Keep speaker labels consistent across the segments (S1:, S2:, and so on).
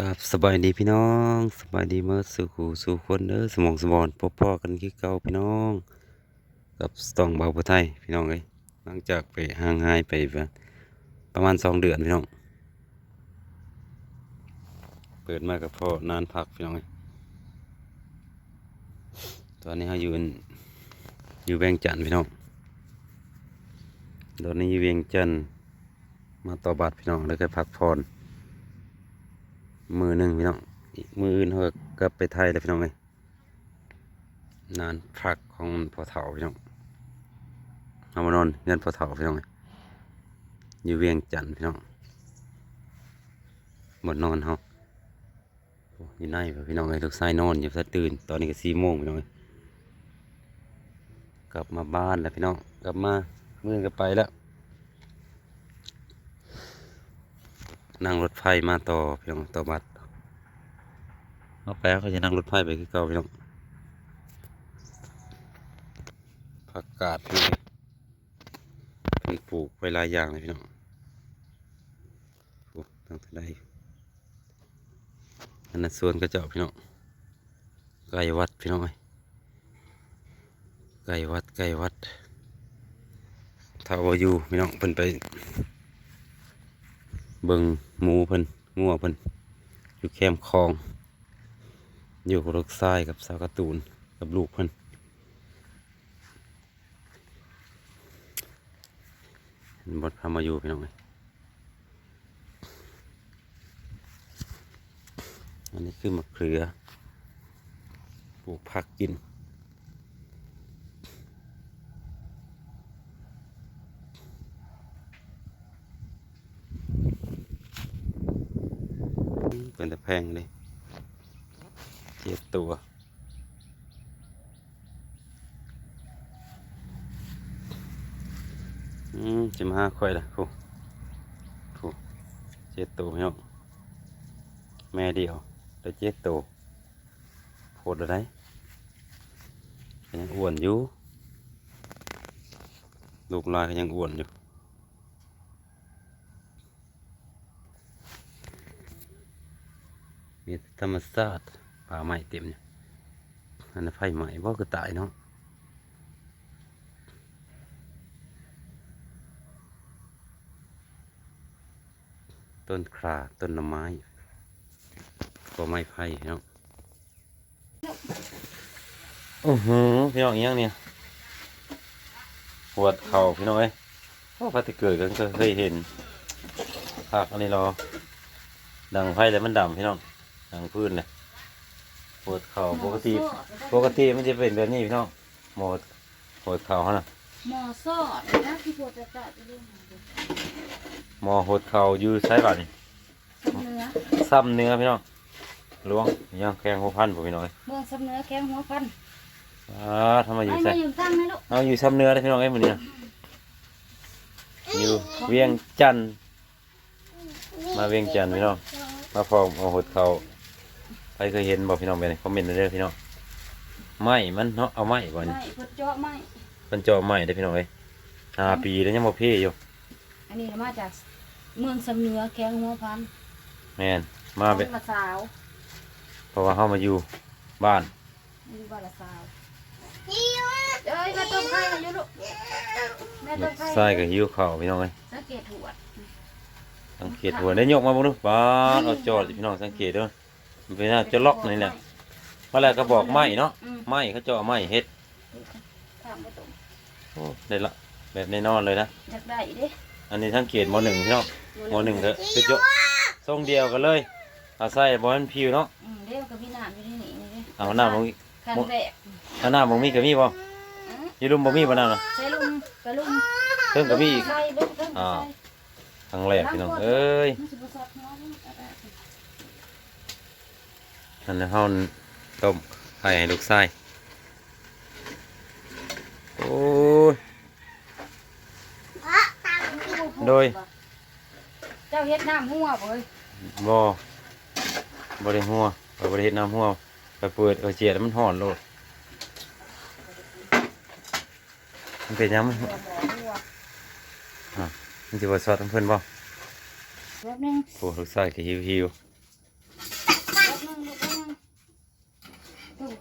S1: ครับสบายดีพี่น้องสบายดีเมื่อสู่หูสู่คนเด้อสมองสมอนพบพ่อกันคือเก่าพี่น้อง กับสตองเบาผู้ไทยพี่น้องเอ้ยหลังจากไปห่างหายไปประมาณสองเดือนพี่น้อง เปิดมากับพ่อนานพักพี่น้องเอ้ยตอนนี้เขาอยู่อันยู่แวงจันทน์พี่น้องตอนนี้อยู่เวียงจันทน์มาต่อบัตรพี่น้องแล้วก็พักผ่อน มือหนึ่งพี่น้องอีกมืออื่นเขาก็ไปไทยแล้วพี่น้องเลยนานพักของพอเฒ่าพี่น้องเอามานอนเงินพอเฒ่าพี่น้องเลยอยู่เวียงจันทน์พี่น้องหมดนอนเขาอยู่ในบ่พี่น้องเลยลูกชายนอนอยู่ซะตื่น ตอนนี้ก็สี่โมงพี่น้องเลยกลับมาบ้านแล้วพี่น้องกลับมามือก็ไปแล้ว นั่งรถไฟมาต่อพี่น้องต่อบัตรเอาไปเขาจะนั่งรถไฟไปคือเก่าพี่น้องผักกาดพี่น้องเพิ่งปลูกไปหลายอย่างเลยพี่น้องปลูกตั้งแต่ได้อันนั้นสวนกระเจ้าพี่น้องไก่วัดพี่น้องไก่วัดไก่วัดถ้าว่าอยู่พี่น้องเพิ่นไป เบิงหมูเพิ่นงัวเพิ่นอยู่แคมคลอง อยู่กับลูกชายกับสาวกร์ตูนกับลูกเพิ่นห็นบดพามาอยู่พี่น้องเอ้ยอันนี้คือมะเขือ ปลูกผักกิน แพงเลยเจ็ดตัว อืมจะมาหาค่อยละโอ้โหเจ็ดตัวพี่น้องแม่เดียวได้เจ็ดตัวโหดอะไรยังอ้วนอยู่ลูกลายก็ยังอ้วนอยู่ มีธรรมชาติป่าไม้เต็มเนี่ยอันนั้นไฟไหม้บ่ก็ตายเนาะต้นคราต้นน่อไม้ก็ไม้ไผ่เนาะโอ้โหพี่น้องอหยังเนี่ยปวดเข่าพี่น้องเอ้ยโอ้พัดเกิดกันก็เคยเห็นภาคอันนี้เราดังไฟแล้วมันดำพี่น้อง ดังพื้นเลยปวดเข่าปกติปกติมันจะเป็นแบบนี้พี่น้องหมดปวดเข่าเขาน่ะ
S2: หมอซอดนะที่ปวดจะจะจะเรื่องของเด็ก
S1: หมอหดเข่าอยู่ใช้บ่านี่
S2: ซับเนื้อ
S1: ซ้ำเนื้อพี่น้องล้วงย่างแกงหัวพันผมพี่น้องเอ้ย
S2: เมืองซับเนื้อแข้งหัวพัน
S1: อ่าทำไมอยู่
S2: ไอ้
S1: ใส่
S2: มาอยู่ตั้งนะลูก
S1: เอาอยู่ซ้ำเนื้อได้พี่น้องเอ้ยมันเนี่ยอยู่เวียงจันทน์มาเวียงจันทน์พี่น้องมาฟองเอาหดเข่า ใครเคยเห็นบอกพี่น้องไปในคอมเมนต์ได้อพี่น้องไม้มันเนาะเอาไม้ก่อน
S2: ไม่พดเจาะไม่
S1: มันเจาะไม้ได้อพี่น้องเอ้ยห้าปีแล้วยังบ่เพ่อยู่
S2: อันนี้มาจากเมืองซับเนื้อแข้งหัวพัน
S1: แม่นมาเป็น
S2: ละสาว
S1: เพราะว่าเฮามาอยู่บ้าน
S2: นี่บ้านละสาวเอ้ยแม่ต้มไข่มาอยู่ลูกแม่
S1: ลู
S2: ต้ม
S1: ก
S2: ไข่
S1: ชายก็หิวข้าวพี่น้องเอ้ย
S2: สังเกตหัวด
S1: สังเกตหัวได้ยกมาบ่ดูบ้านเอาจอดพี่น้องสังเกตเด้อมัน เป็นหน้าจะล็อกนี่แหละว่าแล้วก็บอกไม้เนาะ
S2: อืม
S1: ไม้เขาเจาะไม้เฮ็ด
S2: ถามมาตรง
S1: โอ้ได้ละแบบแน่นอนเลยนะ
S2: อยากได้อีกเด้
S1: อันนี้สังเกตมหนึ่งพี่น้องมหนึ่งก็คือเจาะทรงเดียวกันเลยเอาใส่บ่ให้มันพิวเนาะ
S2: อืมเด้กับพี่น้ำอยู่ที่นี่นี่เด้
S1: เอาหน้าบ่มี
S2: คันแรก
S1: เอาหน้าบ่มีก็มีบ่
S2: อืม
S1: อยู่ลุมบ่มีบ่น้าน่ะ
S2: ใส่ลุมกระลุม
S1: เพิ่งก็มีอีก
S2: ใส่ลุมเพิ่งก็
S1: อ่า
S2: ใส่
S1: ครั้งแรกพี่น้องเอ้ย
S2: มันสิบ่ซับเนาะเอาได้
S1: อันนั้นเฮาต้มไข่ให้ลูกชายโอ้ยโดย
S2: เจ้าเฮ็ดน้ำหัวบ่เอ้ย
S1: บ่บ่ได้หัวบ่ได้เฮ็ดน้ำหัวไปเปิดเอาเจียดมันห่อนโลดมันเป็นหยังมัน
S2: หัวหมอหัว
S1: มันสิบ่สอดทั้งเพิ่นบ่
S2: แป๊บนึง
S1: โอ้ลูกชายก็หิวหิว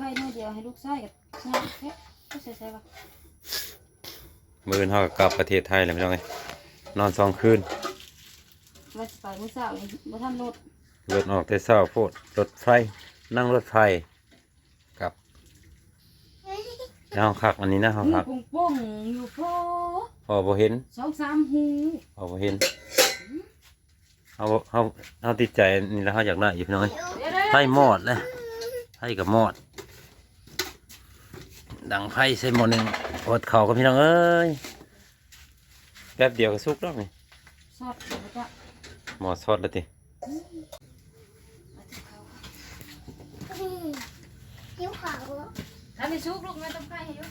S2: ต้มไข่น้อยเดียวให้ลูกชายกับชายเฮ้ยก็ใส่ใส่ปะ
S1: มื้อนี้เฮาก็กลับประเทศไทยแล้วพี่น้องเอ้ยนอนสองคืน
S2: ว่าสิไปมื้อเช้านี่บ่ทันรถ
S1: รถออกแต่เช้าโพดรถไฟนั่งรถไฟกลับแล้วเราคักอันนี้นะเฮา
S2: หู
S1: คัก
S2: ปุ้งปุ้งอยู่พอ
S1: พอบ่เห็น
S2: สองสามหู
S1: พอบ่เห็นเฮาเฮาเฮาติดใจอันนี่แล้วเฮาอยากได้อยู่พี่น้องเอ้ย
S2: เดี๋ยวเดี๋ยว
S1: ไฟหมอดเลยไฟกับหมอด ดังไฟใส่หมอหนึ่งอดเข่ากับพี่น้องเอ้ยแป๊บเดียวก็สุกแล้วนี่
S2: สอดเดี๋ยวจะ
S1: หมอดสดแล้วติ
S3: หิวขาว
S2: ถ้าไม่ชุกลูกแม่ต้มไข่ให้อยู่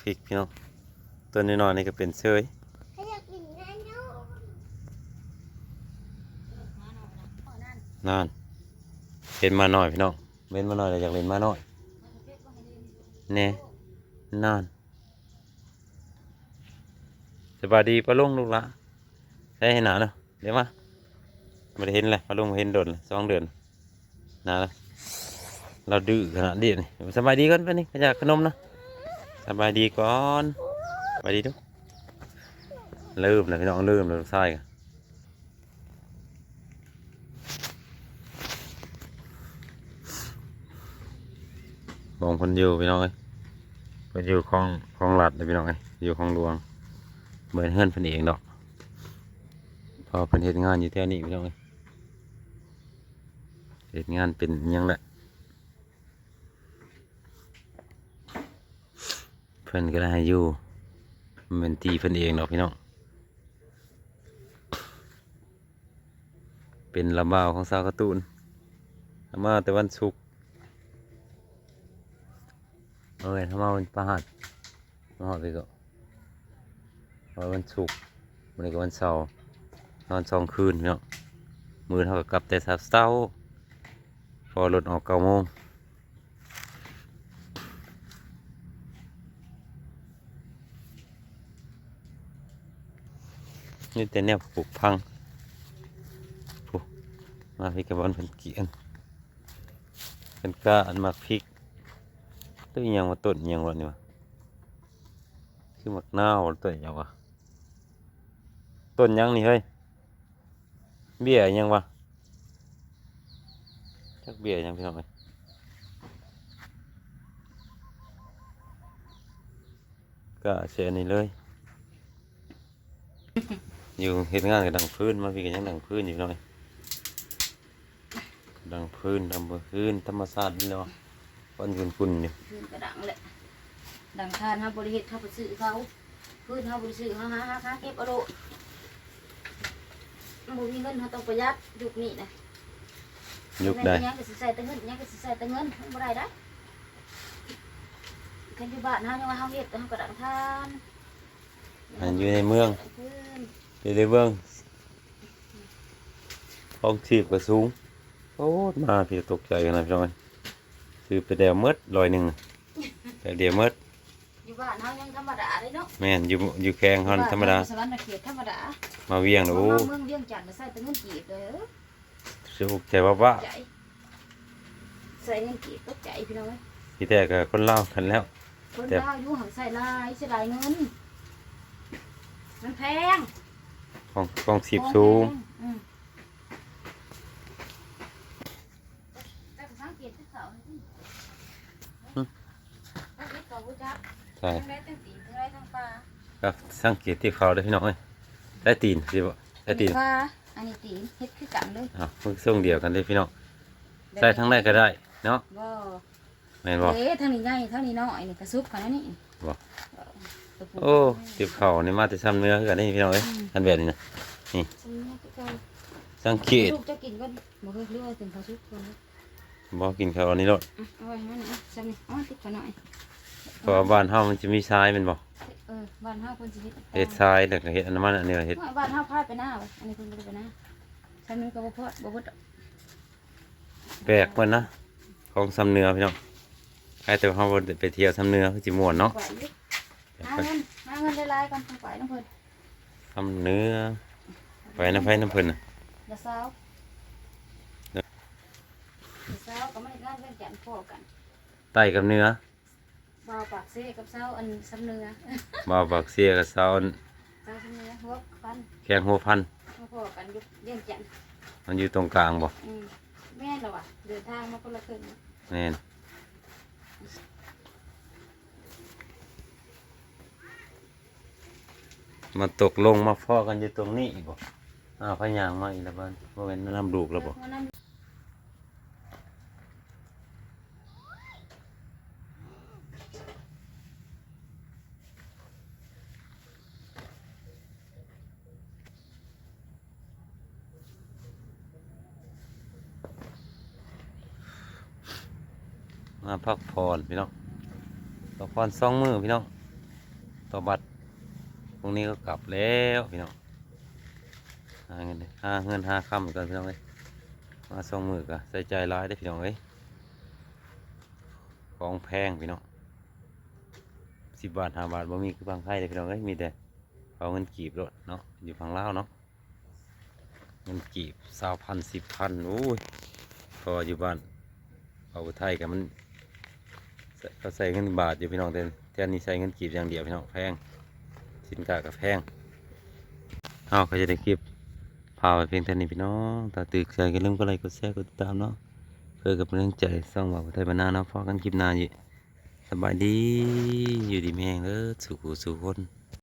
S1: พริกพี่น้องตัวน้อยๆนี่ก็เป็นเชย
S3: ถ้าอยากกินน้ำเนาะ
S1: นานเป็นมาหน่อยพี่น้องเว้นมาหน่อยแล้วอยากเล่นมาหน่อย แน่นานสบายดีปะลุงลูกละใช้ให้หนาเนาะเดี๋ยวมาไม่ได้เห็นเลยปะลุงบ่เห็นโดนสองเดือนนาแล้วเราดื้อขนาดนี้สบายดีก่อนไปนี่ขยากขนมนะสบายดีก่อนสบายดีทุกเริ่มแล้วพี่น้องเริ่มแล้วลูกชายกันบองคนอยู่พี่น้องเอ้ย เพิ่นอยู่ของของรัฐเลยพี่น้องเอ้อยู่ของหลวงเหมือนเฮือนเพิ่นเองดอก พอเพิ่นเฮ็ดงานอยู่แถวนี้พี่น้องเอ้ยเฮ็ดงานเป็นยังแหละเพิ่นก็ได้อยู่มันเป็นตีเพิ่นเองดอกพี่น้องเป็นลำบาวของสาวกร์ตูนมาแต่วันศุกร์ เออถ้ามาวันพฤหัสมาหอดไปก็วันศุกร์วันนี้ก็วันเสาร์นอนสองคืนเนาะมือเท่ากับกลับแต่สับเช้าพอรถออกเก้าโมงนี่แต่เนี่ยปลูกพังปุ๊มาพี่กับบอลเพิ่นเกียนเพิ่นก้าอันมากพริก ตัวอิหยังมาต้นอิหยังวะนี่วะคือมักนาวต้นอิหยังวะต้นหยังนี่เฮ้ยเบี้ยอิหยังวะจักเบี้ยอิหยังพี่น้องเอ้ยก็เสียนี่เลยอยู่เฮ็ดงานกับดังพื้นมาพี่กันยังดังพื้นอยู่หน่อยดังพื้นดังพื้นธรรมชาตินี่เนาะ วันกุนๆอยู่
S2: พื้นกระดังแหละดังทานเฮาบริเฮ็ดเฮาไปซื้อเขาพื้นเฮาบริซื้อเฮาหาหาหาเก็บเอาโลดบ่มีเงินเฮาต้องประหยัดยุคนี้นะ
S1: ยุคใด
S2: ยังก็สิใส่แต่เงินยังก็สิใส่แต่เงินบ่ได้ได้คันอยู่บ้านเฮายังว่าเฮาเฮ็ดเฮากระดังทาน
S1: อันอยู่ในเมือง
S2: พื้น
S1: อยู่ในเมืองห้องชีพก็สูงโอ้มาพี่ตกใจกันนะพี่น้อง เอ้ยซื้อไปเดียวหมดลอยหนึ่งแต่เดียวหมด
S2: อยู่บ้านเฮายังธรรมดาเลยเนาะ
S1: แม่นอยู่อยู่แข้งฮอนธรรมดา
S2: สวรรค์เขตธรรมดา
S1: มาเวียงนะ
S2: โอ้
S1: โอ้
S2: เมืองเวียงจันทน์น่ะใส่แต่เงินกีบเลย
S1: สุกใจว่าว่า
S2: ใจใส่เงินกีบตกใจพี่น้องเอ้ย
S1: ที่แต่ก็คนเล่าวกันแล้ว
S2: คน
S1: แต่
S2: ดาวอยู่หังใส่ลายเสียดายเงินมันแพง
S1: ของของชีพสูง
S2: อืมแต่ก็สังเกตที่เขานี่ตั้งแต่ เขารู้จัก
S1: ใช่
S2: ทั้งได้ทั้งตีนทั้งได้ทั้งปลา
S1: ก็สังเกตที่เขาได้อพี่น้องเอ้ยได้ตีนสิบ่ได้ตีน
S2: ปลาอันนี้ตีนเฮ็ดคือกันเลย
S1: อ้าวมึงส่งเดียวกันเลยพี่น้องใส่ทั้งได้ก็ได้เนาะ
S2: บ่
S1: แม่นบ่
S2: เอ๊ะทางนี้ใหญ่ทางนี้น้อยนี่กระซุบกันนะนี่
S1: บ่
S2: เออตะปู
S1: โอ้ติบเขานี่มาแต่ซ้ำเนื้อคือกันนี่พี่น้องเอ้ยอันแบบนี้นะ
S2: ฉันเนี่ยคือกัน
S1: สังเกต
S2: ลูกจะกินก่อนบ่เคยเลือกถึงเขาซุบก่อนนะ
S1: บ่กินข้าวอันนี้รถ
S2: อะเอาไว้ให้มันนะซ้ำนี่เอามาติดกันหน่อย
S1: เพราะว่าบ้านเฮามันจะมีทรายแมันบ่
S2: เออบ้านเฮาคนสิเฮ็ด
S1: เฮ็ดทรายแล้วก็เฮ็ดอันนั้นมันอันนี้เฮ็ด
S2: บ้านเฮาพาดไปหน้าไว้อันนี้เพิ่นบ่ได้ไปหน้าซ้ำนี้ก็บ่พอดบ่เบิดดอก
S1: แปลกเหมือนนะของซ้ำเนื้อพี่น้องใครแต่ว่าเฮาบ่ได้ไปเที่ยวซ้ำเนื้อคือสิม่วนเนาะ
S2: ไหวอยู่หาเงินหาเงินหลายๆก่อนต้องไปน้ำเพิ่น
S1: ซ้ำเนื้อไปน้ำไผน้ำเพิ่นน่ะ
S2: อย่าเศร้าอย่าเศร้าก็ไม่ได้งานานเวียงจันทน์พ่อกัน
S1: ใต้กับเหนือ
S2: บ่าวปากเซ่กับเช้าอันสำเนือ
S1: บ่าวบักเสียกับเซา
S2: เช้าสำเนือหัวฟัน
S1: แข้งหัวพัน
S2: มาพ่อกันอยู่เวียงจันทน์
S1: มันอยู่ตรงกลางบ่
S2: อืมแม่นเหรอวะเดินทางมาคนละครึ่ง
S1: แม่นมาตกลงมาฟ้อกันอยู่ตรงนี้อีกบ่อ้าวพะยางมาอีกแล้วบ้านบ่เป็นน้ำลูกแล้วบ่
S2: เพราะนั้น
S1: มาพักผ่อนพี่น้องพักผ่อนสองมือพี่น้องต่อบัตรพรุ่งนี้ก็กลับแล้วพี่น้องหาเงินหาเงินหาคำกันพี่น้องเอ้ยมาสองมือกะใส่ใจร้ายได้พี่น้องเอ้ยของแพงพี่น้องสิบบาทห้าบาทบ่มีคือบางไข่เลยพี่น้องเอ้ยมีแต่เอาเงินกีบรถเนาะอยู่ฝั่งลาวเนาะเงินกีบสาวพันสิบพันโอ้ยพออยู่บ้านเอาไทยกันมัน เขาใส่เงินบาทอยู่พี่น้องเต็นแทนนี้ใส่เงินกีบอย่างเดียวพี่น้องแพงสินค้ากับแพงเอาเขาจะได้คลิปพาไปเพียงเท่านี้พี่น้องตาตื่นใจกันเรื่องก็ไลค์กดแชร์กดติดตามเนาะเพื่อกับเรื่องใจสร้างบอกไทยบรรณาเนาะพอกันคลิปหน้าอยู่สบายดีอยู่ดีแมงเด้อสุขสุขคน